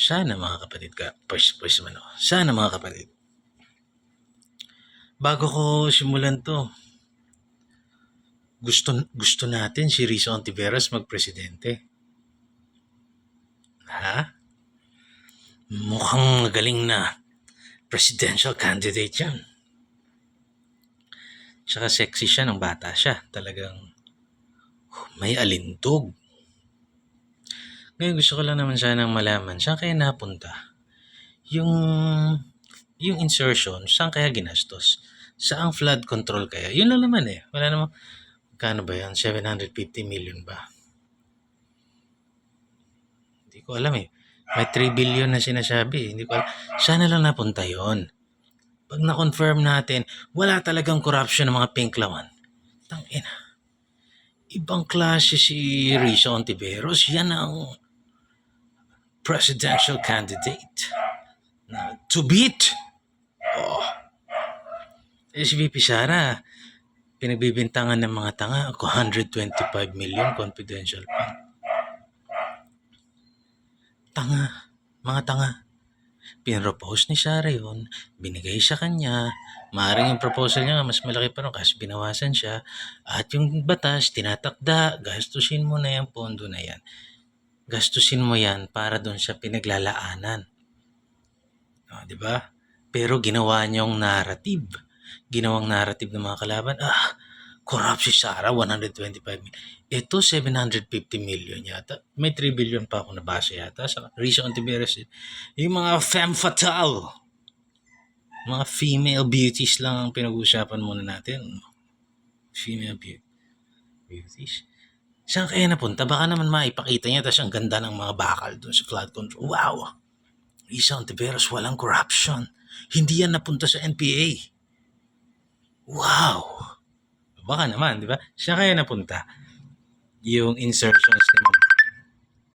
Sana mga kapatid ka, pwes, pwes man ako. Sana mga kapatid. Bago ko simulan to, gusto gusto natin si Rizzo Ontiveros magpresidente. Ha? Mukhang magaling na presidential candidate yan. Tsaka sexy siya nung bata siya. Talagang may alintog. Ngayon gusto ko lang naman sanang malaman, saan kaya napunta? Yung, yung insertion, saan kaya ginastos? Saang flood control kaya? Yun lang naman eh. Wala namang, kano ba yan? 750 million ba? Hindi ko alam eh. May 3 billion na sinasabi. eh. Hindi ko alam. Sana lang napunta yon. Pag na-confirm natin, wala talagang corruption ng mga pinklawan. Tangina. Ibang klase si Rizzo Ontiveros. Yan ang presidential candidate na to beat. Oh. Eh, si VP Sara, pinagbibintangan ng mga tanga, 125 million confidential fund. Tanga, mga tanga. Pinropose ni Sara yun, binigay sa kanya, maaaring yung proposal niya mas malaki pa rin kasi binawasan siya, at yung batas, tinatakda, gastusin mo na yung pondo na yan. Gastusin mo yan para doon sa pinaglalaanan. O, di ba? Pero ginawa niyong narrative. Ginawang narrative ng mga kalaban, ah, corrupt si Sara, 125 million. Ito, 750 million yata. May 3 billion pa ako nabasa yata sa Rizzo Ontiveros. Yung mga femme fatale. Mga female beauties lang ang pinag-uusapan muna natin. Female beauty. beauties. Saan kaya napunta? Baka naman maipakita niya tapos ang ganda ng mga bakal doon sa flood control. Wow! Rizzo Ontiveros, walang corruption. Hindi yan napunta sa NPA. Wow! Baka naman, di ba? Siya kaya napunta. Yung insertions ng mga